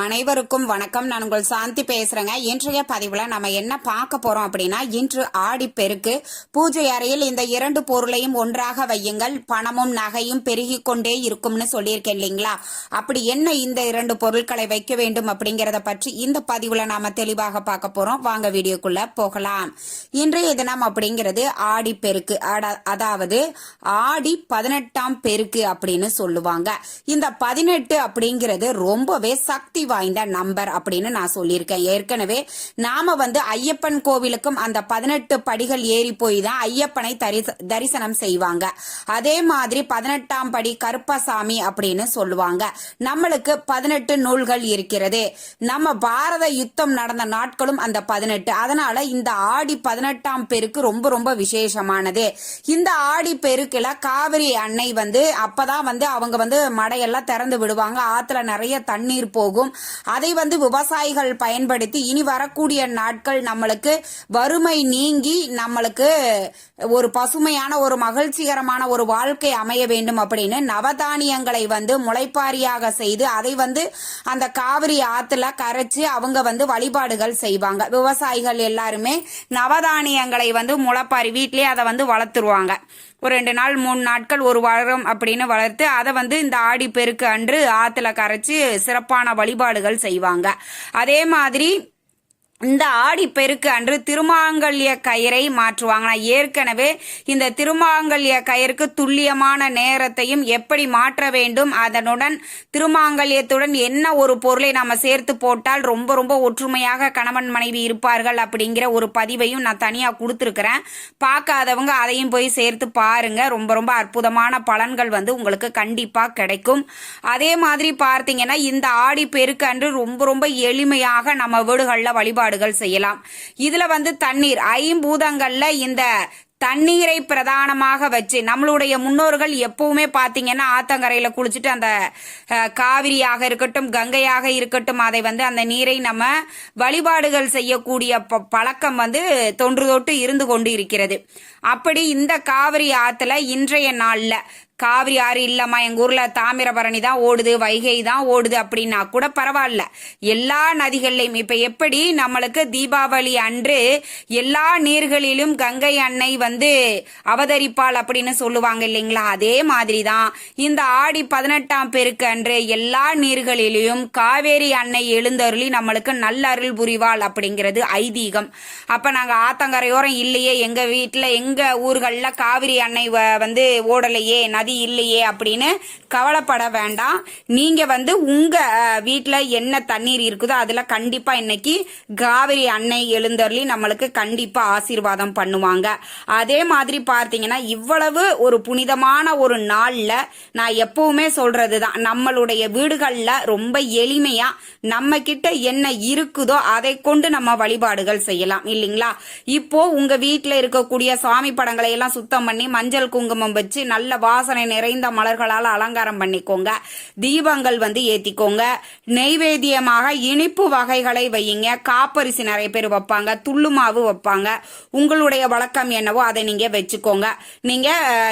அனைவருக்கும் வணக்கம். நான் உங்கள் சாந்தி பேசுறேங்க. இன்றைய பதிவுல நம்ம என்ன பார்க்க போறோம் அப்படின்னா இன்று ஆடி பெருக்கு. பூஜை அறையில் இந்த இரண்டு பொருளையும் ஒன்றாக வையுங்கள். பணமும் நகையும் பெருகி கொண்டே இருக்கும்னு சொல்லியிருக்கேன் இல்லைங்களா? அப்படி என்ன இந்த இரண்டு பொருட்களை வைக்க வேண்டும் அப்படிங்கறத பற்றி இந்த பதிவுல நாம தெளிவாக பார்க்க போறோம். வாங்க வீடியோக்குள்ள போகலாம். இன்றைய தினம் அப்படிங்கிறது ஆடி பெருக்கு. அதாவது ஆடி பதினெட்டாம் பெருக்கு அப்படின்னு சொல்லுவாங்க. இந்த பதினெட்டு அப்படிங்கிறது ரொம்பவே சக்தி வாய்ந்த நம்பர் அப்படின்னு நான் சொல்லியிருக்கேன். ஏற்கனவே நாம வந்து ஐயப்பன் கோவிலுக்கும் அந்த பதினெட்டு படிகள் ஏறி போய் தான் ஐயப்பனை தரிசனம் செய்வாங்க. அதே மாதிரி பதினெட்டாம் படி கருப்பசாமி அப்படின்னு சொல்லுவாங்க. நம்மளுக்கு பதினெட்டு நூல்கள் இருக்கிறது. நம்ம பாரத யுத்தம் நடந்த நாட்களும் அந்த பதினெட்டு. அதனால இந்த ஆடி பதினெட்டாம் பெருக்கு ரொம்ப ரொம்ப விசேஷமானது. இந்த ஆடி பெருக்குல காவிரி அன்னை வந்து அப்பதான் வந்து அவங்க வந்து மடையெல்லாம் திறந்து விடுவாங்க. ஆத்துல நிறைய தண்ணீர் போகும். அதை வந்து விவசாயிகள் பயன்படுத்தி இனி வரக்கூடிய நாட்கள் நம்மளுக்கு வறுமை நீங்கி நம்மளுக்கு ஒரு பசுமையான ஒரு மகிழ்ச்சிகரமான ஒரு வாழ்க்கை அமைய வேண்டும் அப்படின்னு நவதானியங்களை வந்து முளைப்பாரியாக செய்து அதை வந்து அந்த காவிரி ஆத்துல கரைச்சு அவங்க வந்து வழிபாடுகள் செய்வாங்க. விவசாயிகள் எல்லாருமே நவதானியங்களை வந்து முளைப்பாரி வீட்லயே அதை வந்து வளர்த்துருவாங்க. ஒரு ரெண்டு நாள் மூணு நாட்கள் ஒரு வாரம் அப்படின்னு வளர்த்து அதை வந்து இந்த ஆடி பெருக்கு அன்று ஆற்றுல கரைச்சி சிறப்பான வழிபாடுகள் செய்வாங்க. அதே மாதிரி இந்த ஆடி பெருக்கு அன்று திருமாங்கல்ய கயிறை மாற்றுவாங்க. நான் ஏற்கனவே இந்த திருமாங்கல்ய கயிறுக்கு துல்லியமான நேரத்தையும் எப்படி மாற்ற வேண்டும் அதனுடன் திருமாங்கல்யத்துடன் என்ன ஒரு பொருளை நாம சேர்த்து போட்டால் ரொம்ப ரொம்ப ஒற்றுமையாக கணவன் மனைவி இருப்பார்கள் அப்படிங்கிற ஒரு பதிவையும் நான் தனியா கொடுத்துருக்கிறேன். பார்க்காதவங்க அதையும் போய் சேர்த்து பாருங்க. ரொம்ப ரொம்ப அற்புதமான பலன்கள் வந்து உங்களுக்கு கண்டிப்பா கிடைக்கும். அதே மாதிரி பார்த்தீங்கன்னா இந்த ஆடி பெருக்கு அன்று ரொம்ப ரொம்ப எளிமையாக நம்ம வீடுகளில் வழிபாடு வழிபாடுகள் செய்யலாம். இதுல வந்து தண்ணீர் ஐம்பூதங்கள்ல இந்த தண்ணீரை பிரதானமாக வச்சு நம்மளுடைய முன்னோர்கள் எப்பவுமே பார்த்தீங்கன்னா ஆத்தங்கரையில் குளிச்சுட்டு அந்த காவிரியாக இருக்கட்டும் கங்கையாக இருக்கட்டும் அதை வந்து அந்த நீரை நம்ம வழிபாடுகள் செய்யக்கூடிய ப- பழக்கம் வந்து தொன்று தொட்டு இருந்து கொண்டு இருக்கிறது. அப்படி இந்த காவிரி ஆத்துல இன்றைய நாள்ல காவிரி ஆறு இல்லம்மா எங்க ஊர்ல தாமிரபரணி தான் ஓடுது வைகை தான் ஓடுது அப்படின்னா கூட பரவாயில்ல. எல்லா நதிகள்லையும் இப்ப எப்படி நம்மளுக்கு தீபாவளி அன்று எல்லா நீர்களிலும் கங்கை அன்னை வந்து அவதரிப்பாள் அப்படின்னு சொல்லுவாங்க இல்லைங்களா? அதே மாதிரி தான் இந்த ஆடி பதினெட்டாம் பெருக்கு அன்று எல்லா நீர்களிலும் காவேரி அன்னை எழுந்தருளி நம்மளுக்கு நல்ல அருள் புரிவாள் அப்படிங்கிறது ஐதீகம். அப்ப நாங்க ஆத்தங்கரையோரம் இல்லையே எங்க வீட்டுல எங்க ஊர்களில் காவிரி அன்னை வ- வந்து ஓடலையே நதி இல்லையே அப்படின்னு கவலைப்பட வேண்டாம். நீங்க வந்து உங்க வீட்டில் வீட்டுல என்ன தண்ணீர் இருக்குதோ அதுல கண்டிப்பா இன்னைக்கு காவிரி அன்னை எழுந்தருளி நம்மளுக்கு கண்டிப்பா ஆசீர்வாதம் பண்ணுவாங்க. அதே மாதிரி பார்த்தீங்கன்னா இவ்வளவு ஒரு புனிதமான ஒரு நாள்ல நான் எப்பவுமே சொல்றதுதான் நம்மளுடைய வீடுகள்ல ரொம்ப எளிமையா நம்ம கிட்ட என்ன இருக்குதோ அதை கொண்டு நம்ம வழிபாடுகள் செய்யலாம் இல்லைங்களா? இப்போ உங்க வீட்டுல இருக்கக்கூடிய சுவாமி படங்களை எல்லாம் சுத்தம் பண்ணி மஞ்சள் குங்குமம் வச்சு நல்ல வாசனை நிறைந்த மலர்களால் அலங்காரம் பண்ணிக்கோங்க. தீபங்கள் வந்து ஏத்திக்கோங்க. நெய்வேத்தியமாக இனிப்பு வகைகளை வையுங்க. காப்பரிசி நிறைய பேர் வைப்பாங்க. துள்ளு மாவு வைப்பாங்க. உங்களுடைய வழக்கம் என்னவோ அதை நீங்க வச்சுக்கோங்க. நீங்க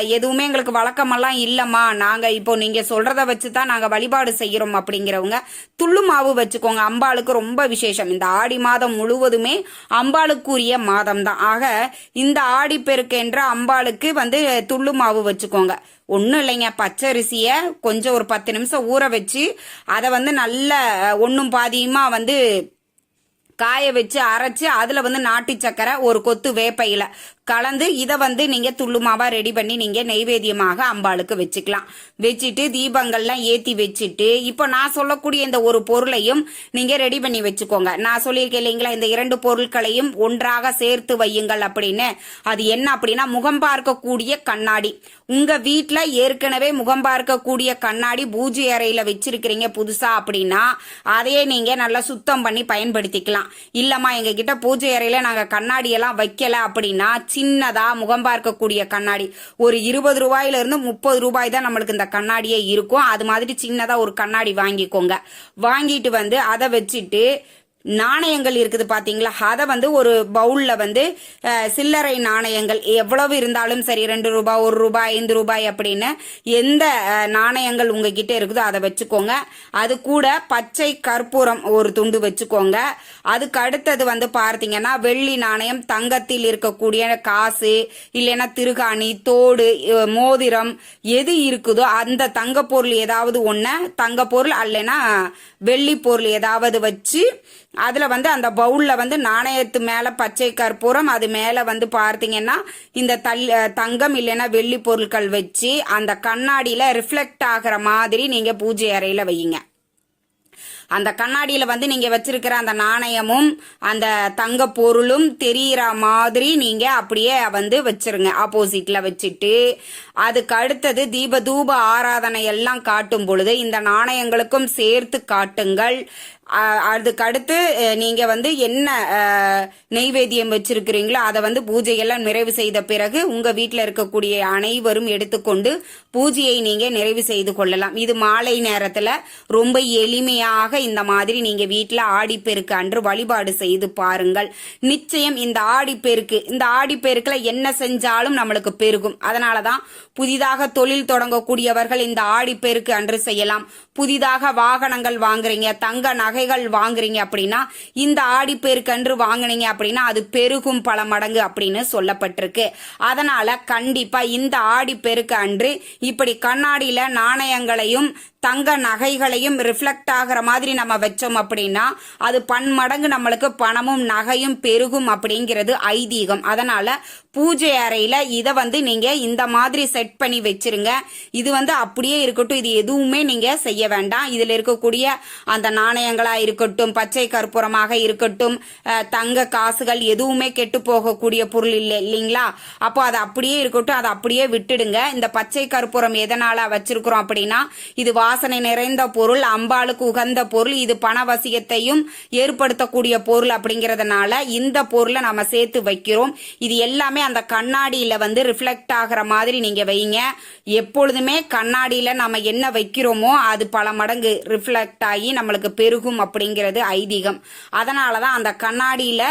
எதுவுமே எங்களுக்கு வழக்கமெல்லாம் இல்லம்மா. நாங்க இப்போ நீங்க சொல்றத வச்சு தான் நாங்க வழிபாடு செய்யறோம் அப்படிங்கிறவங்க துள்ளு மாவு வச்சுக்கோங்க. அம்பாளுக்கு ரொம்ப விசேஷம். இந்த ஆடி மாதம் முழுவதுமே அம்பாளுக்குரிய மாதம் தான் ஆக இந்த ஆடிப்பெருக்கென்ற அம்பாளுக்கு வந்து துள்ளு மாவு வச்சுக்கோங்க. ஒன்றும் இல்லைங்க. பச்சரிசியை கொஞ்சம் ஒரு பத்து நிமிஷம் ஊற வச்சு அதை வந்து நல்ல ஒன்றும் பாதியுமா வந்து காய வச்சு அரைச்சு அதில் வந்து நாட்டு சக்கரை ஒரு கொத்து வேப்பையில கலந்து இதை வந்து நீங்க துள்ளுமாவா ரெடி பண்ணி நீங்க நெய்வேத்தியமாக அம்பாளுக்கு வச்சுக்கலாம். வச்சுட்டு தீபங்கள்லாம் ஏத்தி வச்சுட்டு இப்போ நான் சொல்லக்கூடிய இந்த ஒரு பொருளையும் நீங்க ரெடி பண்ணி வச்சுக்கோங்க. நான் சொல்லியிருக்கேன் இல்லைங்களா இந்த இரண்டு பொருட்களையும் ஒன்றாக சேர்த்து வையுங்கள் அப்படின்னு. அது என்ன அப்படின்னா முகம் பார்க்கக்கூடிய கண்ணாடி. உங்க வீட்டில் ஏற்கனவே முகம் பார்க்கக்கூடிய கண்ணாடி பூஜை அறையில வச்சிருக்கிறீங்க புதுசா அப்படின்னா அதையே நீங்க நல்லா சுத்தம் பண்ணி பயன்படுத்திக்கலாம். இல்லம்மா எங்ககிட்ட பூஜை அறையில நாங்கள் கண்ணாடியெல்லாம் வைக்கல அப்படின்னா சின்னதா முகம் பார்க்கக்கூடிய கண்ணாடி. ஒரு இருபது ரூபாயில இருந்து முப்பது ரூபாய் தான் நம்மளுக்கு இந்த கண்ணாடியே இருக்கும். அது மாதிரி சின்னதா ஒரு கண்ணாடி வாங்கிக்கோங்க. வாங்கிட்டு வந்து அதை வச்சுட்டு நாணயங்கள் இருக்குது பாத்தீங்களா? அதை வந்து ஒரு பவுல்ல வந்து சில்லறை நாணயங்கள் எவ்வளவு இருந்தாலும் சரி ரெண்டு ரூபாய் ஒரு ரூபாய் ஐந்து ரூபாய் அப்படின்னு எந்த நாணயங்கள் உங்ககிட்ட இருக்குதோ அதை வச்சுக்கோங்க. அது கூட பச்சை கற்பூரம் ஒரு துண்டு வச்சுக்கோங்க. அதுக்கு அடுத்தது வந்து பார்த்தீங்கன்னா வெள்ளி நாணயம் தங்கத்தில் இருக்கக்கூடிய காசு இல்லைன்னா திருகாணி தோடு மோதிரம் எது இருக்குதோ அந்த தங்க பொருள் ஏதாவது ஒன்று தங்க பொருள் அல்லைன்னா வெள்ளி பொருள் ஏதாவது வச்சு அதில் வந்து அந்த பவுலில் வந்து நாணயத்து மேலே பச்சை கற்பூரம் அது மேலே வந்து பார்த்தீங்கன்னா இந்த தல் தங்கம் இல்லைன்னா வெள்ளி பொருட்கள் வச்சு அந்த கண்ணாடியில் ரிஃப்ளெக்ட் ஆகிற மாதிரி நீங்கள் பூஜை அறையில் வையுங்க. அந்த கண்ணாடியில வந்து நீங்க வச்சிருக்கிற அந்த நாணயமும் அந்த தங்க பொருளும் தெரியற மாதிரி நீங்க அப்படியே வந்து வச்சிருங்க. ஆப்போசிட்ல வச்சுட்டு அதுக்கு அடுத்தது தீப தூப ஆராதனை எல்லாம் காட்டும் பொழுது இந்த நாணயங்களுக்கும் சேர்த்து காட்டுங்கள். அதுக்கடுத்து நீங்கள் நீங்க வந்து என்ன நெய்வேத்தியம் வச்சிருக்கிறீங்களோ அதை வந்து பூஜையெல்லாம் நிறைவு செய்த பிறகு உங்க வீட்டில் இருக்கக்கூடிய அனைவரும் எடுத்துக்கொண்டு பூஜையை நீங்க நிறைவு செய்து கொள்ளலாம். இது மாலை நேரத்துல ரொம்ப எளிமையாக இந்த மாதிரி நீங்க வீட்டில் ஆடிப்பெருக்கு அன்று வழிபாடு செய்து பாருங்கள். நிச்சயம் இந்த ஆடிப்பெருக்கு இந்த ஆடிப்பெருக்கில் என்ன செஞ்சாலும் நம்மளுக்கு பெருகும். அதனாலதான் புதிதாக தொழில் தொடங்கக்கூடியவர்கள் இந்த ஆடிப்பெருக்கு அன்று செய்யலாம். புதிதாக வாகனங்கள் வாங்குறீங்க தங்க நகைகள் வாங்குறீங்க அப்படின்னா இந்த ஆடிப்பெருக்கு அன்று வாங்குனீங்க அப்படின்னா அது பெருகும் பல மடங்கு அப்படின்னு சொல்லப்பட்டிருக்கு. அதனால கண்டிப்பா இந்த ஆடிப்பெருக்கு அன்று இப்படி கண்ணாடியில நாணயங்களையும் தங்க நகைகளையும் ரிஃப்ளெக்ட் ஆகிற மாதிரி நம்ம வச்சோம் அப்படின்னா அது பன்மடங்கு நம்மளுக்கு பணமும் நகையும் பெருகும் அப்படிங்கிறது ஐதீகம். அதனால பூஜை அறையில இதை வந்து நீங்க இந்த மாதிரி செட் பண்ணி வச்சிருங்க. இது வந்து அப்படியே இருக்கட்டும். இது எதுவுமே நீங்க செய்ய வேண்டாம். இதுல இருக்கக்கூடிய அந்த நாணயங்களா இருக்கட்டும் பச்சை கற்பூரமாக இருக்கட்டும் தங்க காசுகள் எதுவுமே கெட்டு போகக்கூடிய பொருள் இல்லை இல்லைங்களா? அப்போ அது அப்படியே இருக்கட்டும். அதை அப்படியே விட்டுடுங்க. இந்த பச்சை கற்பூரம் எதனால வச்சிருக்கிறோம் அப்படின்னா இது வாசனை நிறைந்த பொருள் அம்பாளுக்கு உகந்த பொருள் இது பணவசியத்தையும் ஏற்படுத்தக்கூடிய பொருள் அப்படிங்கறதுனால இந்த பொருளை நம்ம சேர்த்து வைக்கிறோம். இது எல்லாமே அந்த கண்ணாடியில வந்து ரிஃப்ளெக்ட் ஆகிற மாதிரி நீங்க வைங்க. எப்பொழுதுமே கண்ணாடியில நம்ம என்ன வைக்கிறோமோ அது பல மடங்கு ரிஃப்ளெக்ட் ஆகி நம்மளுக்கு பெருகும் அப்படிங்கிறது ஐதீகம். அதனாலதான் அந்த கண்ணாடியில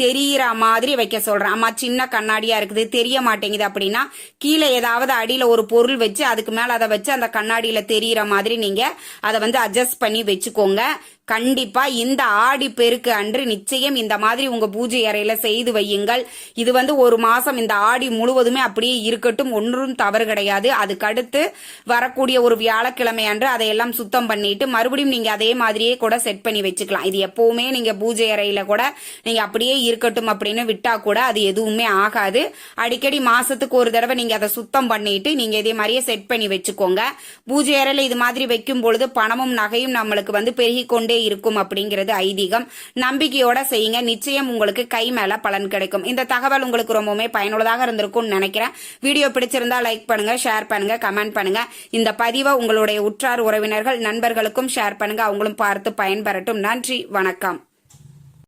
தெரியிற மாதிரி வைக்க சொல்றேன். அம்மா சின்ன கண்ணாடியா இருக்குது தெரிய மாட்டேங்குது அப்படின்னா கீழே ஏதாவது அடியில ஒரு பொருள் வச்சு அதுக்கு மேல அதை வச்சு அந்த கண்ணாடியில தெரியிற மாதிரி நீங்க அதை வந்து அட்ஜஸ்ட் பண்ணி வச்சுக்கோங்க. கண்டிப்பா இந்த ஆடி பெருக்கு அன்று நிச்சயம் இந்த மாதிரி உங்க பூஜை அறையில செய்து வையுங்கள். இது வந்து ஒரு மாசம் இந்த ஆடி முழுவதுமே அப்படியே இருக்கட்டும் ஒன்றும் தவறு கிடையாது. அதுக்கடுத்து வரக்கூடிய ஒரு வியாழக்கிழமை அன்று அதையெல்லாம் சுத்தம் பண்ணிட்டு மறுபடியும் நீங்க அதே மாதிரியே கூட செட் பண்ணி வச்சுக்கலாம். இது எப்பவுமே நீங்க பூஜை அறையில கூட நீங்க அப்படியே இருக்கட்டும் அப்படின்னு விட்டா கூட அது எதுவுமே ஆகாது. அடிக்கடி மாசத்துக்கு ஒரு தடவை நீங்க அதை சுத்தம் பண்ணிட்டு நீங்க இதே மாதிரியே செட் பண்ணி வச்சுக்கோங்க. பூஜை அறையில இது மாதிரி வைக்கும் பொழுது பணமும் நகையும் நம்மளுக்கு வந்து பெருகி கொண்டே இருக்கும் அப்படிங்கிறது ஐதீகம். நம்பிக்கையோட செய்யுங்க. நிச்சயம் உங்களுக்கு கை மேல பலன் கிடைக்கும். இந்த தகவல் உங்களுக்கு ரொம்பவுமே பயனுள்ளதாக இருந்திருக்கும்னு நினைக்கிறேன். வீடியோ பிடிச்சிருந்தா லைக் பண்ணுங்க ஷேர் பண்ணுங்க கமெண்ட் பண்ணுங்க. இந்த பதிவை உங்களுடைய உற்றார் உறவினர்கள் நண்பர்களுக்கும் ஷேர் பண்ணுங்க. அவங்களும் பார்த்து பயன்பெறட்டும். நன்றி வணக்கம்.